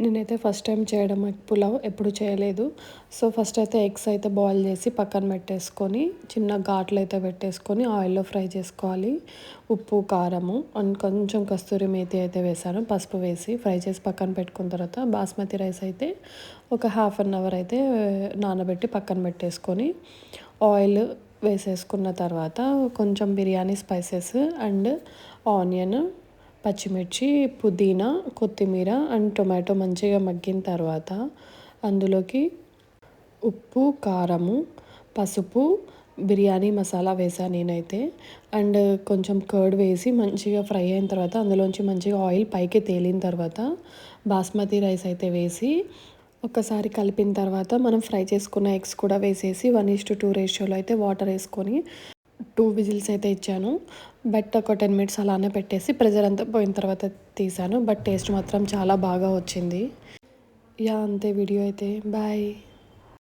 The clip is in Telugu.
నేనైతే ఫస్ట్ టైం చేయడం పులావ్ ఎప్పుడు చేయలేదు. సో ఫస్ట్ అయితే ఎగ్స్ అయితే బాయిల్ చేసి పక్కన పెట్టేసుకొని చిన్న ఘాట్లు అయితే పెట్టేసుకొని ఆయిల్లో ఫ్రై చేసుకోవాలి. ఉప్పు కారము అండ్ కొంచెం కస్తూరి మేతి అయితే వేసాను పసుపు వేసి ఫ్రై చేసి పక్కన పెట్టుకున్న తర్వాత బాస్మతి రైస్ అయితే ఒక హాఫ్ అన్ అవర్ అయితే నానబెట్టి పక్కన పెట్టేసుకొని ఆయిల్ వేసేసుకున్న తర్వాత కొంచెం బిర్యానీ స్పైసెస్ అండ్ ఆనియన్ పచ్చిమిర్చి పుదీనా కొత్తిమీర అండ్ టొమాటో మంచిగా మగ్గిన తర్వాత అందులోకి ఉప్పు కారము పసుపు బిర్యానీ మసాలా వేసాను నేనైతే. అండ్ కొంచెం కర్డ్ వేసి మంచిగా ఫ్రై అయిన తర్వాత అందులోంచి మంచిగా ఆయిల్ పైకి తేలిన తర్వాత బాస్మతి రైస్ అయితే వేసి ఒకసారి కలిపిన తర్వాత మనం ఫ్రై చేసుకున్న ఎగ్స్ కూడా వేసేసి వన్ ఈస్ టు టూ రేషియోలో అయితే వాటర్ వేసుకొని టూ విజిల్స్ అయితే ఇచ్చాను బట్ ఒక టెన్ మినిట్స్ అలానే పెట్టేసి ప్రెజర్ అంతా పోయిన తర్వాత తీసాను బట్ టేస్ట్ మాత్రం చాలా బాగా వచ్చింది. యా అంతే వీడియో అయితే. బాయ్.